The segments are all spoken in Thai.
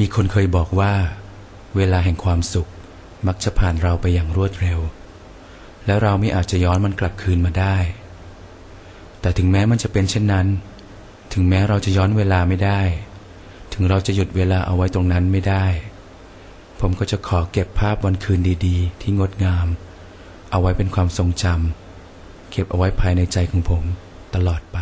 มีคนเคยบอกว่า เวลาแห่งความสุขมักจะผ่านเราไปอย่างรวดเร็ว และเราไม่อาจจะย้อนมันกลับคืนมาได้ แต่ถึงแม้มันจะเป็นเช่นนั้น ถึงแม้เราจะย้อนเวลาไม่ได้ ถึงเราจะหยุดเวลาเอาไว้ตรงนั้นไม่ได้ ผมก็จะขอเก็บภาพวันคืนดีๆ ที่งดงาม เอาไว้เป็นความทรงจำเก็บเอาไว้ภายในใจของผมตลอดไป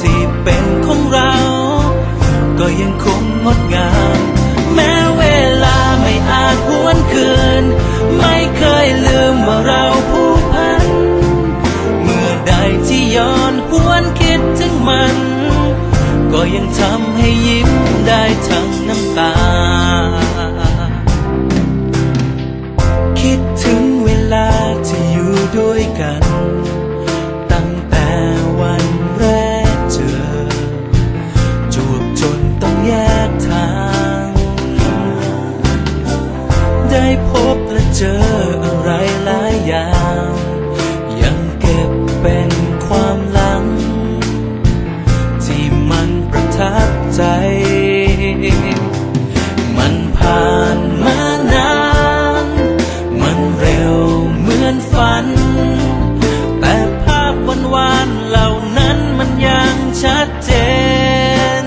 ที่เป็นของเรา ก็ยังคงงดงาม แม้เวลาไม่อาจหวนคืน ไม่เคยลืมว่าเราผูกพัน เมื่อใดที่ย้อนหวนคิดถึงมัน ก็ยังทำให้ยิ้มได้ทั้งน้ำตา คิดถึงเวลาที่อยู่ด้วยกัน แต่ภาพวันวานๆเหล่านั้นมันยังชัดเจน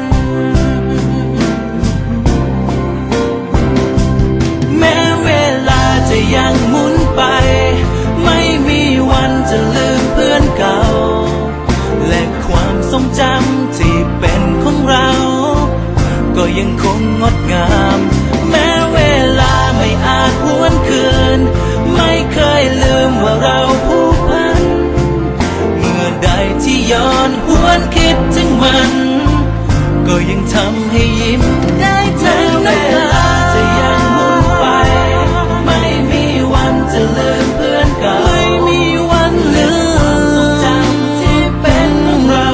แม้เวลาจะยังหมุนไป ไม่มีวันจะลืมเพื่อนเก่า และความทรงจำที่เป็นของเรา ก็ยังคงงดงาม แม้เวลาไม่อาจหวนคืน ไม่เคยลืมว่าเราผู้พัน เมื่อใดที่ย้อนหวนคิดถึงมัน ก็ยังทำให้ยิ้มได้ทั้งน้ำตาจะยังหมุนไป ไม่มีวันจะลืมเพื่อนเก่าไม่มีวันลืมจำที่เป็นเรา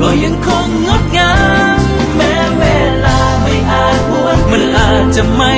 ก็ยังคงงดงามแม้เวลาไม่อาจหวนมันอาจจะไม่